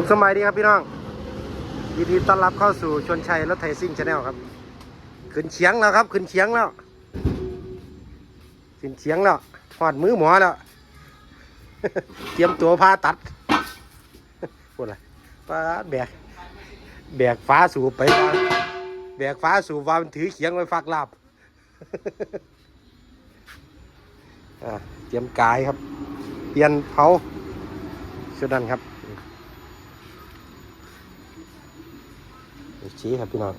สุขสมัยดีครับพี่น้องยินดีต้อนรับเข้าสู่ชวนชัยรถไทยซิ่งชาแนลครับ ขึ้นเฉียงแล้วครับ ขึ้นเฉียงแล้วขึ้นเฉียงแล้วหอดมือหมอแล้ว เตรียมตัวผ่าตัดพูดอะไรป้าแบก แบกฟ้าสูบไปว่าแบกฟ้าสูบวามันถือเขียงไว้ฟักลาบเตรียมกายครับ เปลี่ยนเผาชุดนั้นครับนี่ ชี้ครับพี่น้อง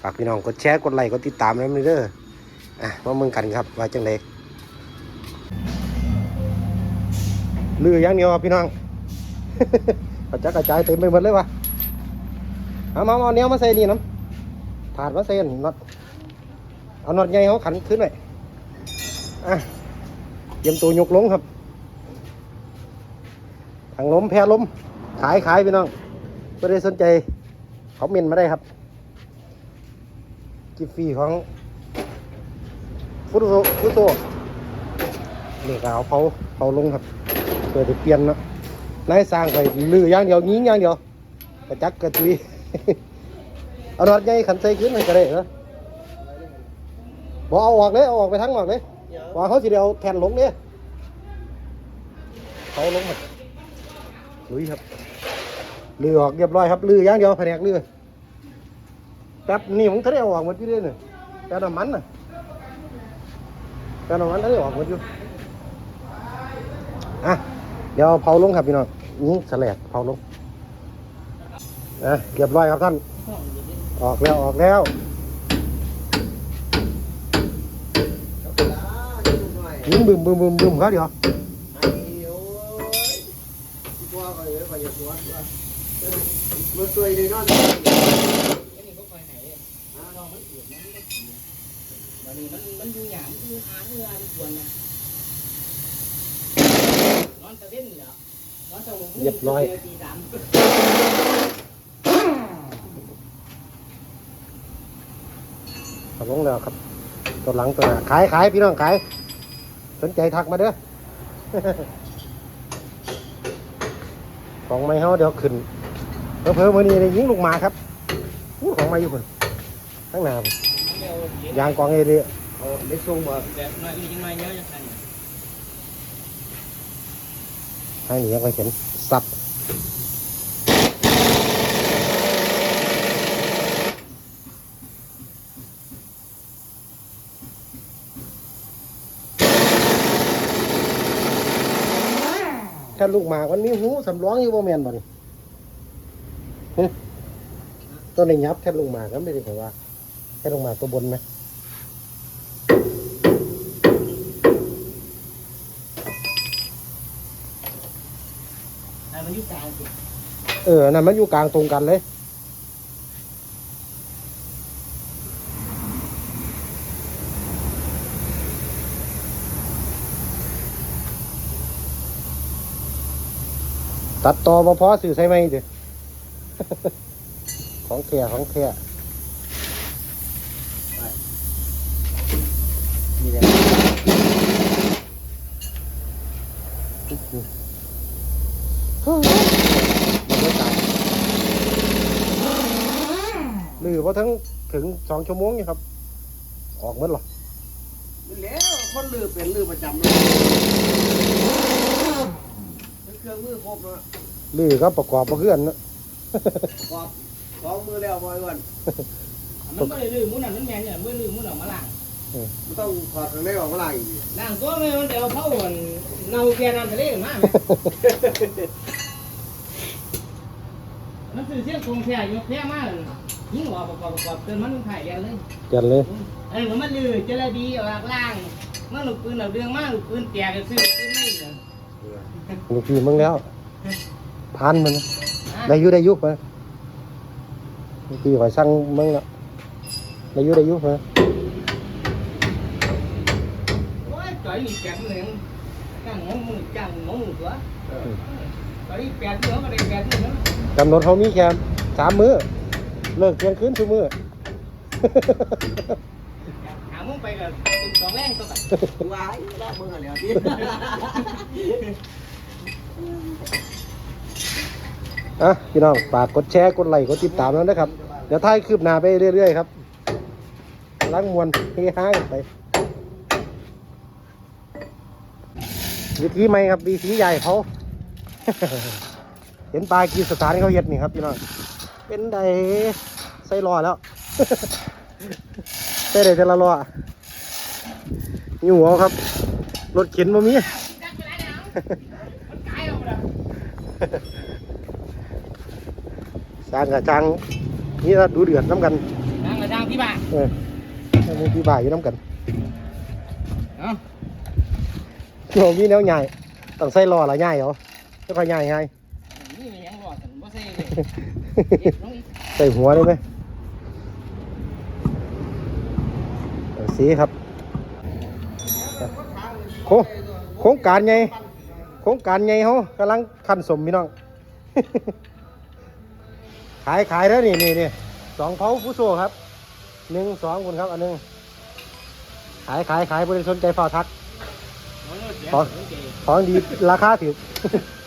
ฝากพี่น้องกดแชร์กดไลค์กดติดตามนะมิเด้ออะมาเมืองกันครับว่าจังไดลืออย่างเดียวครับพี่น้องกระจัดกระจายเต็มไปหมดเลยวะเอามาเอาเนี้ยมาใส่นี่น้ำถาดมาใส่นน็อตเอาน็อตใหญ่เขาขันขึ้นหน่อยอะเตรียมตัวยกลงครับทางล้มแพ้ล้มขายขายพี่น้องไม่ได้สนใจ เขาเมนมาได้ครับ กิฟฟรีของฟุตโซฟุตโซนี่ก็เอาเผาเผาลงครับเพื่อจะเปลี่ยนเนาะนายสร้างไปลืออย่างเดียวยิงอย่างเดียวกระจักกระจุยเอาน็อตใหญ่ขันใส่ขึ้นให้ก็ได้เหรอบอกเอาออกเลยเอาออกไปทั้งออกเลยว่าเขาสิเดียวแผ่นลงเนี่ยเขาลงหมาลุยครับ ลือออกเรียบร้อยครับลืออย่างเดียวแผนกลือแป๊บนี่ผมทะเลออกหมดอยู่เลยเนี่ยแป๊บน้ำมันน่ะแป๊บน้ำมันทะเลออกหมดอยู่อะเดี๋ยวเผาลงครับพี่น้องนี่สลัดเผาลงอะเรียบร้อยครับท่าน ออกแล้วออกแล้วยิงบึมบึมบึมบึมเขาเดี๋ยว มันตัวเลยนอนอันนี้ก็ไปไหนเลยลองมันเกิดมันไม่เสียวันนี้มันมันอยู่อย่างคือหาเรือทุกคนนะนอนตะเว้นเหรอนอนตะวันตีสามเอาลงแล้วครับ ตัวหลังตัวหน้าขายขายพี่น้องขาย สนใจทักมาเด้อของไม่เฮาเดี๋ยวขึ้น เพิ่มมือนี้ได้ยิงลูกหมาครับอู้ของม่อยู่คนข้งหนาพุ่นยางกองเอเดียเอาเล็กส่งมาแบบน้อยมีจริงไหมเยอะจังไงให้หนีไปเห็นสัตว์ถ้าลูกหมากมันมีหูสำร้องอยู่บ่แม่นบ่นี่ ตัวนี้ยับแค่ลูกหมากก็ไม่ได้ผมว่าแค่ลูกหมากตัวบนไหมมันอยู่กลางสิเออนั่นมันอยู่กลางตรงกันเลยตัดต่อมาพอสื่อใช่ไหมเดี๋ยว ของแค่ของแค่นี่แหละหรือว่าทั้งถึงสองชั่วโมงนี่ครับ ออกหมดหรอมันแล้วคนลือเป็นลือประจำเลยเครื่องมือครบแล้วหรือก็ประกอบประเพื่อนเนอะ ครบสองมือแล้วบอยวันมันไม่ได้ลืมมุ้นอะมันแมนเนี่ยมือลืมมุ้นออกมาล่างมันต้องถอดข้างในออกมาล่างอีกล่างตัวไม่มันเดี๋ยวเขาเนาแกน้ำทะเลมามันคือเสียงคงแค่ยกแค่มากยิงหัวประกอบประกอบเกินมันถ่ายยันเลยเกันเลยอันนี้มันลือเจรดีออกล่างมันลูกปืนเราเรื่องมากลูกปืนแตกก็ซื้อปืนไม่เหรอลูกพี่มึงแล้วพันมันนะ ได้อยุได้อยุมาลูกพี่คอยสั่งมึงละได้อยุได้อยุมาโอ้ยจ่อยนี่แปดเหลืองจ้างงมือจ้างงมือตัวจ่อยแปดเหลืองมาได้แปดเหลืองกำหนดเขามีแค่สามมื้อเลิกเที่ยงคืนทุกมื้อหามึงไปกับสองแรงตัวกันว้ายลอกมือแล้วที่อ อะพี่น้องฝากกดแชร์กดไลค์กดติดตามแล้วนะครับ เดี๋ยวท้ายคืบหน้าไปเรื่อยๆครับล้างมวลเฮฮากันไปวิธีใหม่ครับวิธีใหญ่เขาเห็นปลากีสถานเขาเฮ็ดนี่ครับพี่น้องเป็นไดใส่รอแล้วใส่ได้แต่ละรออยู่หัวครับรถเข็นมามี สร้างกับจังนี่ละดูเดือดน้ำกันนางกระด้างที่บ้านเออมีพี่บ่ายอยู่น้ำกันเอ้าโยมีแนวใหญ่ต้องใส่รอละใหญ่เหรอไม่ค่อยใหญ่ไงนี่มันยังรอดแต่บ่ใส่เลยเก็บลงอีกใส่หัวได้ไหมเอาสีครับโคโครงการไงโครงการไงเขากำลังคันสมพี่น้อง ขายขายแล้วนี่นี่นี่สองเผาผู้โซ่ครับหนึ่งสองคนครับอันหนึงขายขายขายบริสนใจฝ่าทัก ขอของดีราคาถือ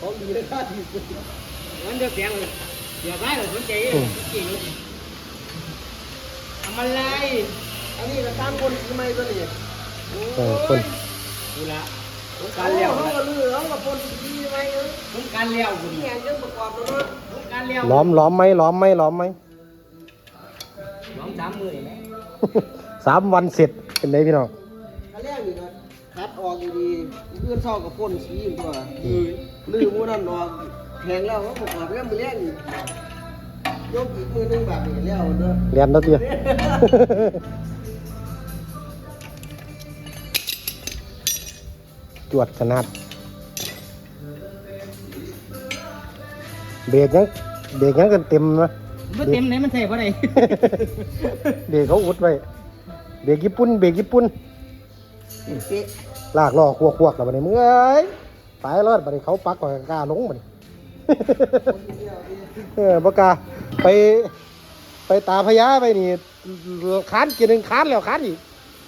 ของดีเลยค่าดีมันเดือดเสียงเลยเดี๋ยวได้เลยสนใจอืมจริงทำอะไรอันนี้ก็ตามคนทำไมตัวนี้เออคนกูละต้องกาการรเลี้เลี้ยยววเขาก็ลือเขาก็คนดีไหมเออต้องการเลี้ยวกูนี่เนี่ยไงเรื่องประกอบแล้วเนาะต้องการ เลี้ยวล้อมล้อมไหมล้อมไหมล้อมไหมล้อมสามมือไหมสามวันเสร็จเป็นไงพี่น้องอันแรกนี่ก็คัดออกดีๆเพื่อนเศร้ากับพ่นสีอยู่ตัวลือมือนั่นออกแข็งแล้วก็ประกอบแล้วมือแรกนี่ยกอีกมือหนึงแบบนี้แล้วเด้อเรียนแล้วเดียวจวดขนาดเบรกยัง เบรกยังกันเต็มนะมันเต็มไหนมันใส่บ่ได้เบรกเขาอุดไว้เบรกญี่ปุ่นเบรกญี่ปุ่นเป๊ะลากล้อควกควกๆแล้วบัดนี้มึงเอ้ยตายรอดบัดนี้เขาปักก่อนกล้าลงบัดนี้เออปากกล้าไป ไปตาพญาไปนี่ค้านเกียร์หนึ่งค้านแล้วค้านอีก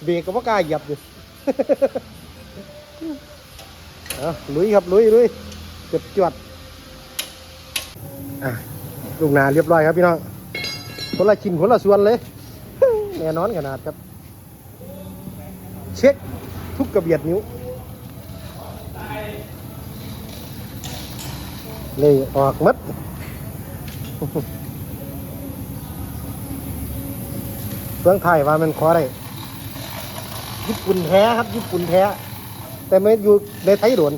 เบรกก็ปากล้าเหยียบอยู่เอาลุยครับลุยลุยจดจวด อะลูกนาเรียบร้อยครับพี่น้องคนละชิ้นคนละส่วนเลยแน่นอนขนาดครับ เช็คทุกกระเบียดนิ้วเลยออกมัดเฟืองไทยว่ามันคอได้ญี่ปุ่นแท้ครับ ญี่ปุ่นแท้ แต่ไม่อยู่ในไทยโดน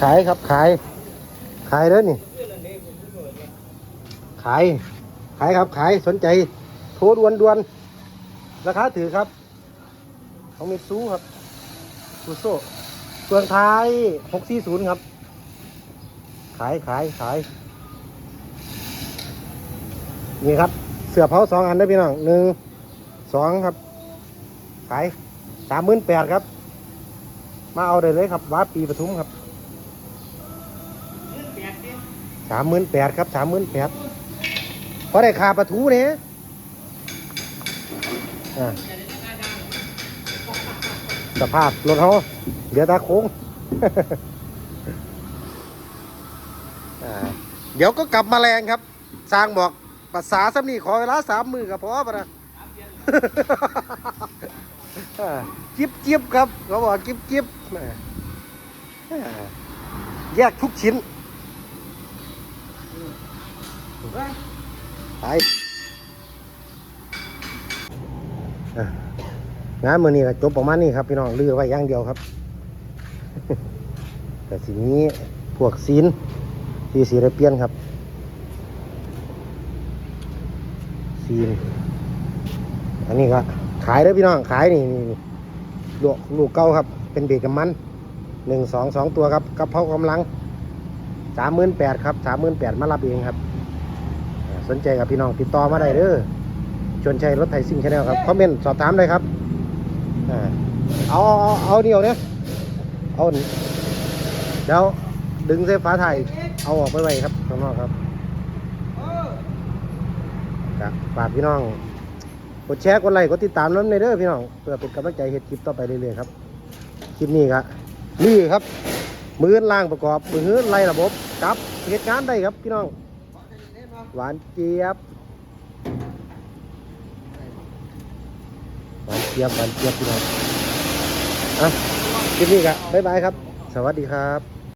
ขายครับขาย ขายเด้อนี่ ขาย ขายครับขายสนใจ โทรด่วนด่วนๆราคาถือครับ ของมิซูครับซูโซ่ส่วนท้ายหกสี่ศูนย์ครับ ขายขายขาย นี่ครับ เสือเผาสองอันได้พี่น้องหนึ่งสองครับ ขายสามหมื่นแปดครับ มาเอาได้เลยครับวัดปีปทุมครับ สามหมื่นแปดครับสามหมื่นแปดเพราะได้คาปลาทูเนี่ยสภาพรถเขาเดี๋ยวตาโค้งเดี๋ยวก็กลับมาแรงครับสร้างบอกภาษาสำนีขอเวลาสามมือกับพอปะนะจิบจิบครับเขาบอกจิบจิบแยกทุกชิ้น ไปงานมือนี้ก็จบประมาณนี้ครับพี่น้องลือไว้อย่างเดียวครับ แต่ทีนี้พวกซีนที่สีได้เปลี่ยนครับซีนอันนี้ก็ขายเด้อพี่น้องขายนี่นี่ลูกลูกเก้าครับ เป็นเบรกกับมันหนึ่งสองสองตัวครับกระเพรากำลังสามหมื่นแปดครับสามหมื่นแปดมารับเองครับ สนใจกับพี่น้องติดต่อมาได้เด้อชวนชัยรถไถซิ่งชาแนลครับคอมเมนต์สอบถามได้ครับอ่าเอาเอาเอาเอาเดียวเนี่ยเอานี่เดี๋ยวดึงเส้นฟ้าไทยเอาออกไปไว้ครับข้างนอกครับครับฝากพี่น้องกดแชร์กดไลค์กดติดตามน้ำในเด้อพี่น้องเพื่อเป็นกำลังใจเฮ็ดคลิปต่อไปเรื่อยๆครับคลิปนี้ครับลือครับมือล่างประกอบมือไล่ระบบกับเหตุการณ์ได้ครับพี่น้อง หวานเจี๊ยบ หวานเจี๊ยบ หวานเจี๊ยบพี่น้องอะคลิปนี้ครับบ๊ายบายครับ สวัสดีครับ